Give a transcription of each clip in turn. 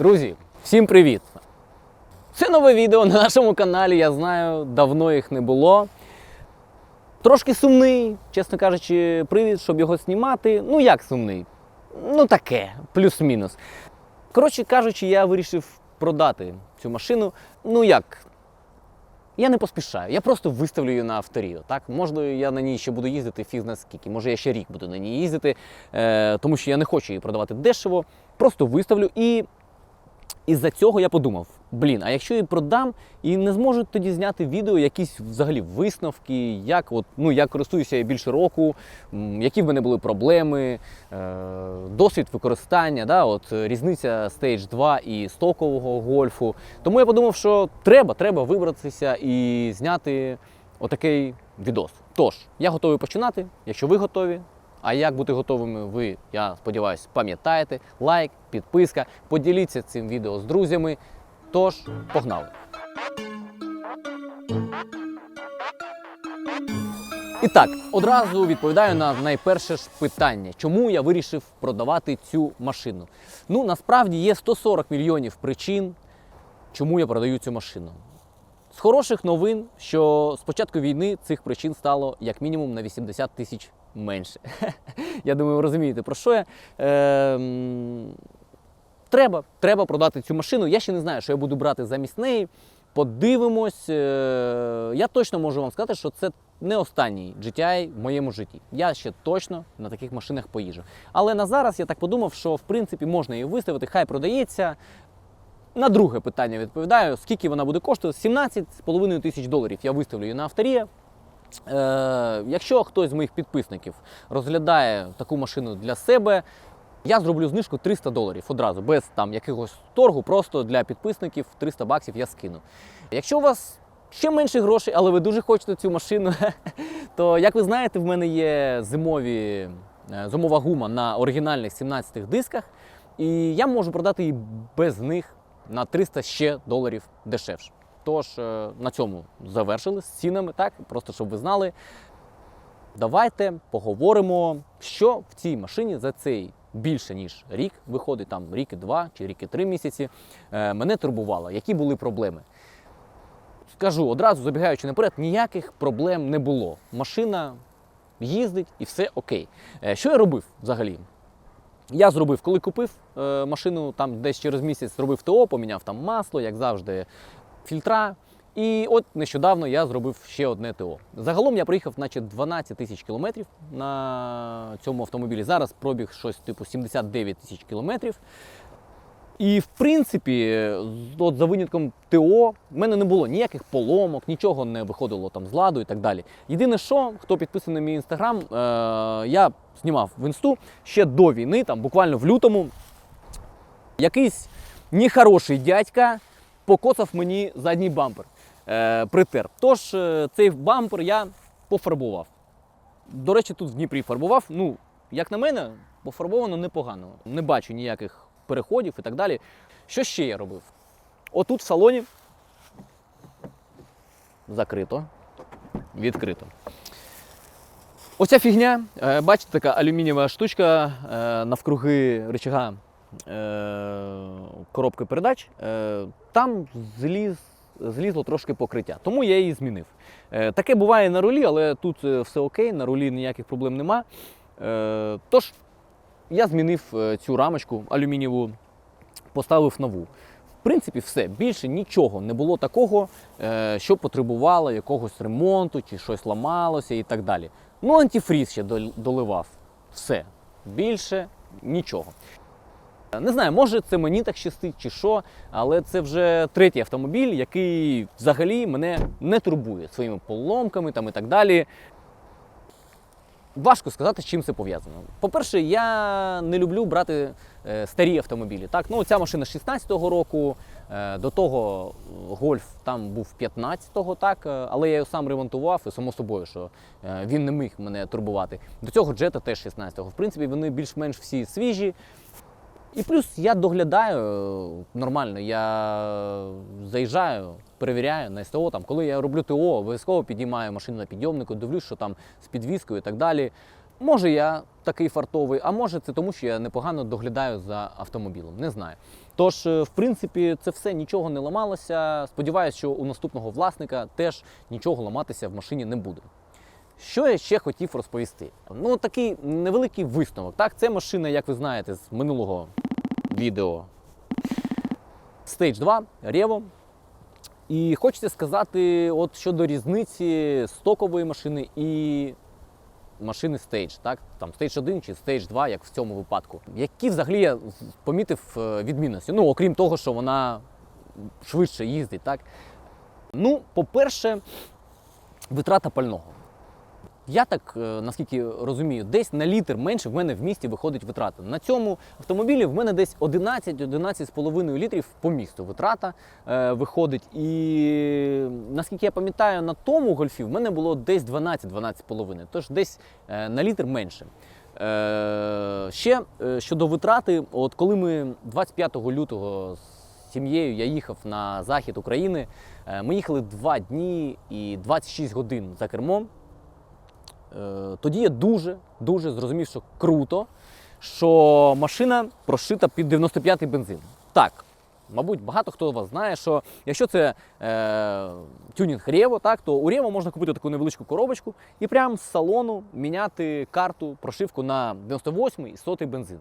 Друзі, всім привіт! Це нове відео на нашому каналі. Я знаю, давно їх не було. Трошки сумний, чесно кажучи, привід, щоб його знімати. Ну як сумний? Ну таке, плюс-мінус. Коротше кажучи, я вирішив продати цю машину. Ну як? Я не поспішаю, я просто виставлю її на авторію. Так? Можливо, я на ній ще буду їздити фіг на скільки. Може, я ще рік буду на ній їздити, е, тому що я не хочу її продавати дешево. Просто виставлю і із-за цього я подумав: блін, а якщо її продам і не зможу тоді зняти відео, якісь взагалі висновки, як от, ну, я користуюся більше року, які в мене були проблеми, е, досвід використання, да, от, е, різниця Stage 2 і стокового гольфу. Тому я подумав, що треба, треба вибратися і зняти отакий відос. Тож, я готовий починати, якщо ви готові. А як бути готовими, ви, я сподіваюся, пам'ятаєте. Лайк, підписка, поділіться цим відео з друзями. Тож, погнали! І так, одразу відповідаю на найперше ж питання, чому я вирішив продавати цю машину. Ну, насправді є 140 мільйонів причин, чому я продаю цю машину. З хороших новин, що з початку війни цих причин стало як мінімум на 80 тисяч менше. Я думаю, ви розумієте, про що я. Ем, Треба, треба продати цю машину. Я ще не знаю, що я буду брати замість неї. Подивимось. Е, Я точно можу вам сказати, що це не останній GTI в моєму житті. Я ще точно на таких машинах поїжджу. Але на зараз я так подумав, що в принципі можна її виставити, хай продається. На друге питання відповідаю, скільки вона буде коштувати? 17,5 тисяч доларів. Я виставлю її на авторія. Е, якщо хтось з моїх підписників розглядає таку машину для себе, я зроблю знижку 300 доларів одразу, без там якогось торгу, просто для підписників 300 баксів я скину. Якщо у вас ще менше грошей, але ви дуже хочете цю машину, то як ви знаєте, в мене є зимові, е, зимова гума на оригінальних 17 дисках, і я можу продати її без них на 300 ще доларів дешевше. Тож е, на цьому завершили з цінами, так просто щоб ви знали. Давайте поговоримо, що в цій машині за цей більше ніж рік виходить, там рік і два чи рік і три місяці. е, Мене турбувало, які були проблеми. Скажу одразу, забігаючи наперед, ніяких проблем не було. Машина їздить і все окей. Е, Що я робив взагалі? Я зробив, коли купив е, машину, там десь через місяць зробив ТО, поміняв там масло, як завжди, фільтра. І от нещодавно я зробив ще одне ТО. Загалом я проїхав, наче 12 тисяч кілометрів на цьому автомобілі. Зараз пробіг щось типу 79 тисяч кілометрів. І в принципі, от за винятком ТО, в мене не було ніяких поломок, нічого не виходило там з ладу і так далі. Єдине, що хто підписаний мій інстаграм, е, я знімав в інсту ще до війни, там буквально в лютому, якийсь нехороший дядька покоцав мені задній бампер, е, притер. Тож е, цей бампер я пофарбував. До речі, тут в Дніпрі фарбував. Ну, як на мене, пофарбовано непогано. Не бачу ніяких переходів і так далі. Що ще я робив? Отут в салоні закрито, відкрито. Оця фігня, е, бачите, така алюмінієва штучка е, навкруги рычага коробки передач. Е, Там зліз, злізло трошки покриття, тому я її змінив. Е, Таке буває на рулі, але тут е, все окей, на рулі ніяких проблем нема. Е, Тож я змінив е, цю рамочку алюмінієву, поставив нову. В принципі, все. Більше нічого не було такого, е, що потребувало якогось ремонту, чи щось ламалося і так далі. Ну, антифріз ще доливав. Все. Більше нічого. Не знаю, може це мені так щастить чи що, але це вже третій автомобіль, який взагалі мене не турбує своїми поломками там і так далі. Важко сказати, з чим це пов'язано. По-перше, я не люблю брати е, старі автомобілі. Так? Ну, ця машина 16-го року, е, до того е, гольф там був 15-го, так? але я його сам ремонтував, і само собою, що він не міг мене турбувати. До цього джета теж 16-го. В принципі, вони більш-менш всі свіжі. І плюс я доглядаю е, нормально, я заїжджаю, перевіряю на СТО. Там, коли я роблю ТО, обов'язково підіймаю машину на підйомнику, дивлюсь, що там з підвіскою і так далі. Може, я такий фартовий, а може це тому, що я непогано доглядаю за автомобілем. Не знаю. Тож, е, в принципі, це все нічого не ламалося. Сподіваюся, що у наступного власника теж нічого ламатися в машині не буде. Що я ще хотів розповісти? Ну, такий невеликий висновок. Так, це машина, як ви знаєте, з минулого відео Stage 2 Revo. І хочеться сказати, от щодо різниці стокової машини і машини Stage, так? Там Stage 1 чи Stage 2, як в цьому випадку. Які взагалі я помітив е, відмінності? Ну, окрім того, що вона швидше їздить, так? Ну, по-перше, витрата пального. Я так, е, наскільки розумію, десь на літр менше в мене в місті виходить витрата. На цьому автомобілі в мене десь 11-11,5 літрів по місту витрата е, виходить. І наскільки я пам'ятаю, на тому гольфі в мене було десь 12-12,5, тож десь е, на літр менше. Е, ще е, щодо витрати, от коли ми 25 лютого з сім'єю я їхав на захід України, е, ми їхали 2 дні і 26 годин за кермом. Е, Тоді я дуже дуже зрозумів, що круто, що машина прошита під 95-й бензин. Так, мабуть, багато хто з вас знає, що якщо це е, тюнінг Revo, так, то у Рєво можна купити таку невеличку коробочку і прямо з салону міняти карту, прошивку на 98-й і 100-й бензин.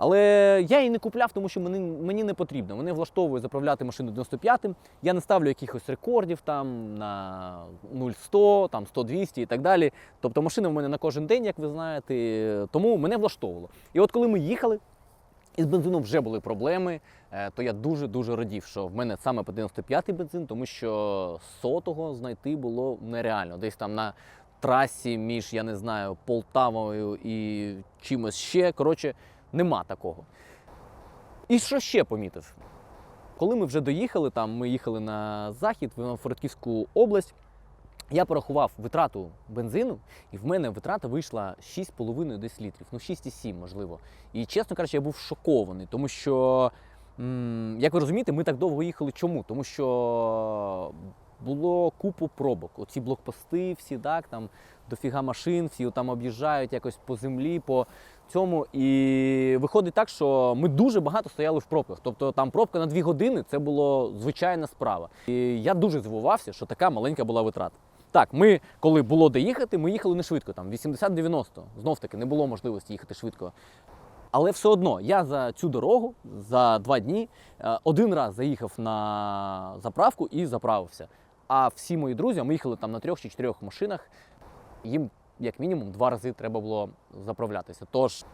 Але я її не купляв, тому що мені, мені не потрібно. Мене влаштовує заправляти машину 95-м. Я не ставлю якихось рекордів там на 0-100, там 100-200 і так далі. Тобто машина в мене на кожен день, як ви знаєте, тому мене влаштовувало. І от коли ми їхали, і з бензином вже були проблеми, е, то я дуже-дуже радів, що в мене саме по 95-й бензин, тому що сотого знайти було нереально. Десь там на трасі між, я не знаю, Полтавою і чимось ще. Коротше, нема такого. І що ще помітив? Коли ми вже доїхали, там ми їхали на захід, в Франківську область, я порахував витрату бензину, і в мене витрата вийшла 6,5 десь літрів, ну 6,7 можливо. І чесно кажучи, я був шокований, тому що, як ви розумієте, ми так довго їхали. Чому? Тому що було купу пробок. Оці блокпости, всі так, там дофіга машин, всі там об'їжджають якось по землі, по цьому. І виходить так, що ми дуже багато стояли в пробках. Тобто там пробка на 2 години це було звичайна справа. І я дуже здивувався, що така маленька була витрата. Так, ми, коли було де їхати, ми їхали не швидко, там 80-90. Знов таки не було можливості їхати швидко. Але все одно я за цю дорогу за два дні е, один раз заїхав на заправку і заправився. А всі мої друзі, ми їхали там на трьох чи чотирьох машинах, їм як мінімум два рази треба було заправлятися. Тож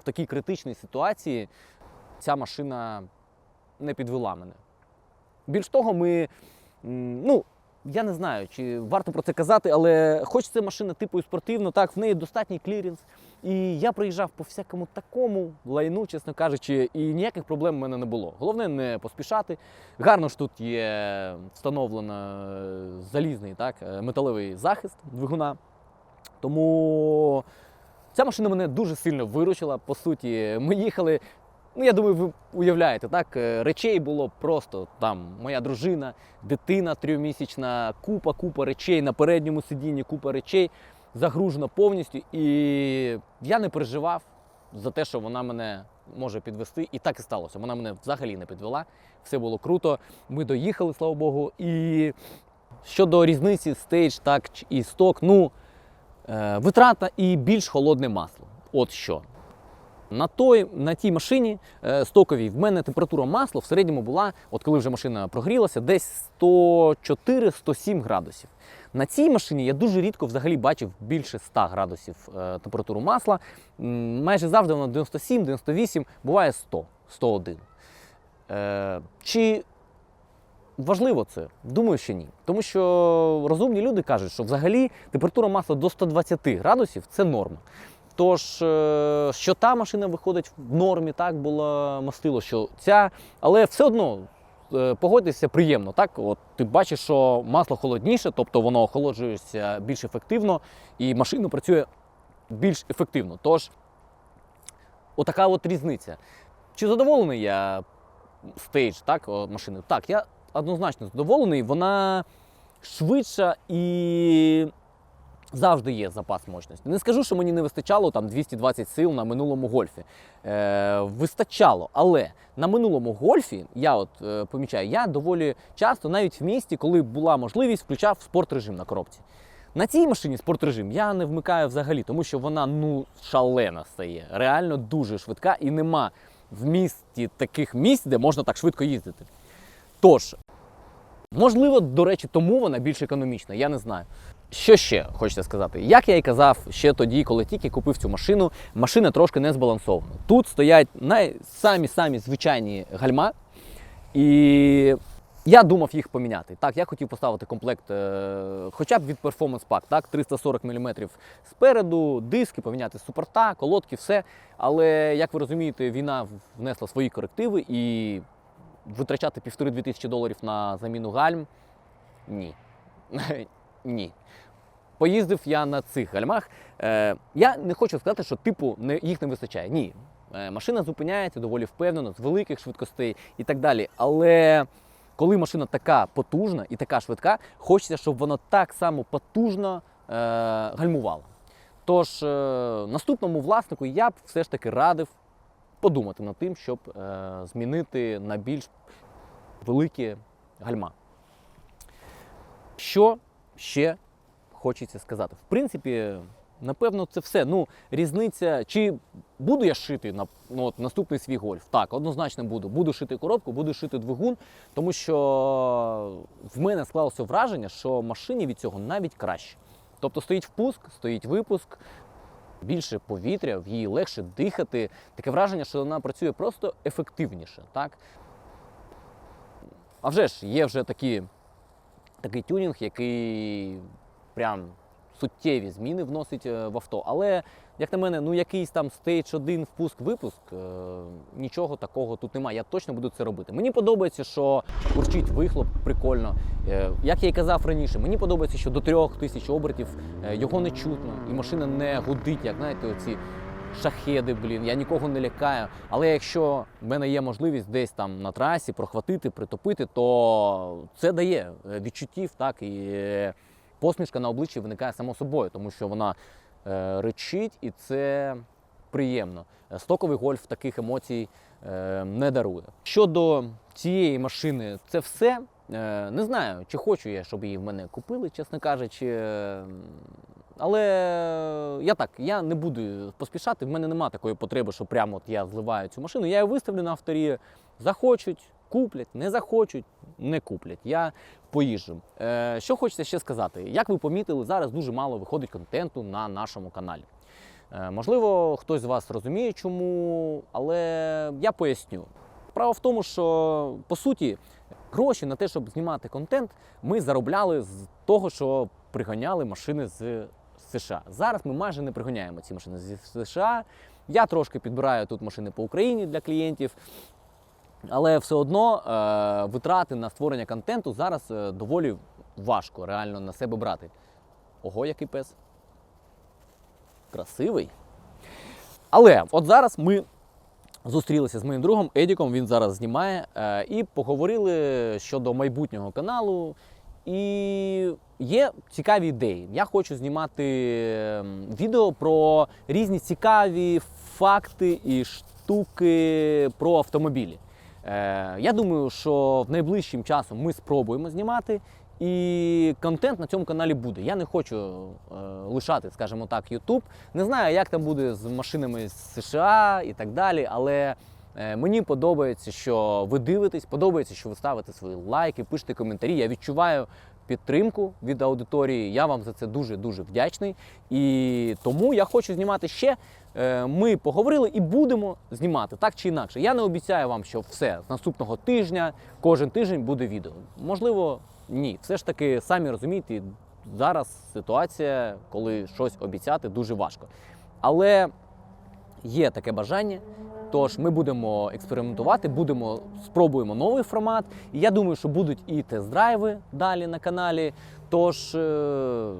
в такій критичній ситуації ця машина не підвела мене. Більш того, ми, ну, я не знаю, чи варто про це казати, але хоч це машина типу спортивна, так, в неї достатній кліренс. І я проїжджав по всякому такому лайну, чесно кажучи, і ніяких проблем в мене не було. Головне не поспішати. Гарно ж тут є встановлено залізний так, е, металевий захист двигуна. Тому ця машина мене дуже сильно виручила. По суті, ми їхали. Ну, я думаю, ви уявляєте, так? е, Речей було просто там моя дружина, дитина трьохмісячна, купа, купа речей на передньому сидінні, купа речей, загружена повністю. І я не переживав за те, що вона мене може підвести. І так і сталося. Вона мене взагалі не підвела. Все було круто. Ми доїхали, слава Богу. І щодо різниці стейдж так і сток, ну витрата і більш холодне масло. От що. На, той, на тій машині е, стоковій в мене температура масла в середньому була, от коли вже машина прогрілася, десь 104-107 градусів. На цій машині я дуже рідко взагалі бачив більше 100 градусів е, температуру масла. Майже завжди вона 97-98, буває 100, 101. Е, чи важливо це? Думаю, що ні. Тому що розумні люди кажуть, що взагалі температура масла до 120 градусів це норма. Тож, е, що та машина виходить в нормі, так було мастило, що ця, але все одно. е, Погодьтеся приємно, так? От ти бачиш, що масло холодніше, тобто воно охолоджується більш ефективно, і машина працює більш ефективно. Тож, отака от різниця. Чи задоволений я стейдж, так, о, машиною? Так, я однозначно задоволений. Вона швидша і Завжди є запас мощності. Не скажу, що мені не вистачало там 220 сил на минулому гольфі. Е, вистачало, але на минулому гольфі я от е, помічаю, я доволі часто, навіть в місті, коли була можливість, включав спортрежим на коробці. На цій машині спортрежим я не вмикаю взагалі, тому що вона ну шалена стає, реально дуже швидка і нема в місті таких місць, де можна так швидко їздити. Тож, можливо, до речі, тому вона більш економічна, я не знаю. Що ще хочеться сказати? Як я і казав ще тоді, коли тільки купив цю машину, машина трошки не збалансована. Тут стоять самі самі звичайні гальма, і я думав їх поміняти. Так, я хотів поставити комплект е... хоча б від Performance Pack, так, 340 мм спереду, диски, поміняти супорта, колодки, все. Але як ви розумієте, війна внесла свої корективи і витрачати півтори-дві тисячі доларів на заміну гальм ні. Ні. Поїздив я на цих гальмах. Е, я не хочу сказати, що типу не, їх не вистачає. Ні. Е, машина зупиняється доволі впевнено, з великих швидкостей і так далі. Але коли машина така потужна і така швидка, хочеться, щоб вона так само потужно е, гальмувала. Тож, е, наступному власнику я б все ж таки радив подумати над тим, щоб е, змінити на більш великі гальма. Що ще хочеться сказати? В принципі, напевно, це все. Ну, різниця, чи буду я шити на ну, от, наступний свій гольф? Так, однозначно буду. Буду шити коробку, буду шити двигун, тому що в мене склалося враження, що машині від цього навіть краще. Тобто стоїть впуск, стоїть випуск, більше повітря, в її легше дихати. Таке враження, що вона працює просто ефективніше. Так? А вже ж є вже такі такий тюнінг, який прям суттєві зміни вносить е, в авто. Але, як на мене, ну якийсь там стейдж 1 впуск-випуск, е, нічого такого тут немає. Я точно буду це робити. Мені подобається, що урчить вихлоп прикольно. Е, Як я і казав раніше, мені подобається, що до 3000 обертів е, його не чутно, і машина не гудить, як знаєте, оці шахеди, блін, я нікого не лякаю. Але якщо в мене є можливість десь там на трасі прохватити, притопити, то це дає відчуттів, так і посмішка на обличчі виникає само собою, тому що вона е, речить і це приємно. Е, Стоковий гольф таких емоцій е, не дарує. Щодо цієї машини, це все. Е, Не знаю, чи хочу я, щоб її в мене купили, чесно кажучи. Е, Але я так, я не буду поспішати. В мене немає такої потреби, що прямо от я зливаю цю машину. Я її виставлю на авторі. Захочуть, куплять, не захочуть, не куплять. Я поїжджу. Е, що хочеться ще сказати? Як ви помітили, зараз дуже мало виходить контенту на нашому каналі. Е, можливо, хтось з вас розуміє, чому, але я поясню. Справа в тому, що по суті гроші на те, щоб знімати контент, ми заробляли з того, що приганяли машини з США. Зараз ми майже не приганяємо ці машини з США. Я трошки підбираю тут машини по Україні для клієнтів. Але все одно е, витрати на створення контенту зараз е, доволі важко реально на себе брати. Ого, який пес. Красивий. Але от зараз ми зустрілися з моїм другом Едіком, він зараз знімає, е, і поговорили щодо майбутнього каналу. І є цікаві ідеї. Я хочу знімати ем, відео про різні цікаві факти і штуки про автомобілі. Е, Я думаю, що в найближчим часом ми спробуємо знімати, і контент на цьому каналі буде. Я не хочу е, лишати, скажімо так, YouTube. Не знаю, як там буде з машинами з США і так далі, але е, мені подобається, що ви дивитесь, подобається, що ви ставите свої лайки, пишете коментарі. Я відчуваю підтримку від аудиторії. Я вам за це дуже дуже вдячний. І тому я хочу знімати ще. Е, Ми поговорили і будемо знімати так чи інакше. Я не обіцяю вам, що все з наступного тижня, кожен тиждень буде відео. Можливо, ні. Все ж таки, самі розумієте, зараз ситуація, коли щось обіцяти, дуже важко. Але є таке бажання. Тож ми будемо експериментувати, будемо спробуємо новий формат. І я думаю, що будуть і тест-драйви далі на каналі. Тож е,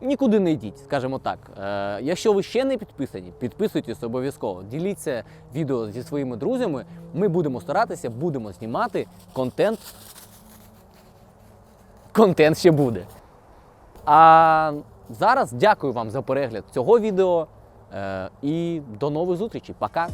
нікуди не йдіть, скажімо так. Е, якщо ви ще не підписані, підписуйтесь обов'язково. Діліться відео зі своїми друзями. Ми будемо старатися, будемо знімати контент. Контент ще буде. А зараз дякую вам за перегляд цього відео е, і до нових зустрічей. Пока!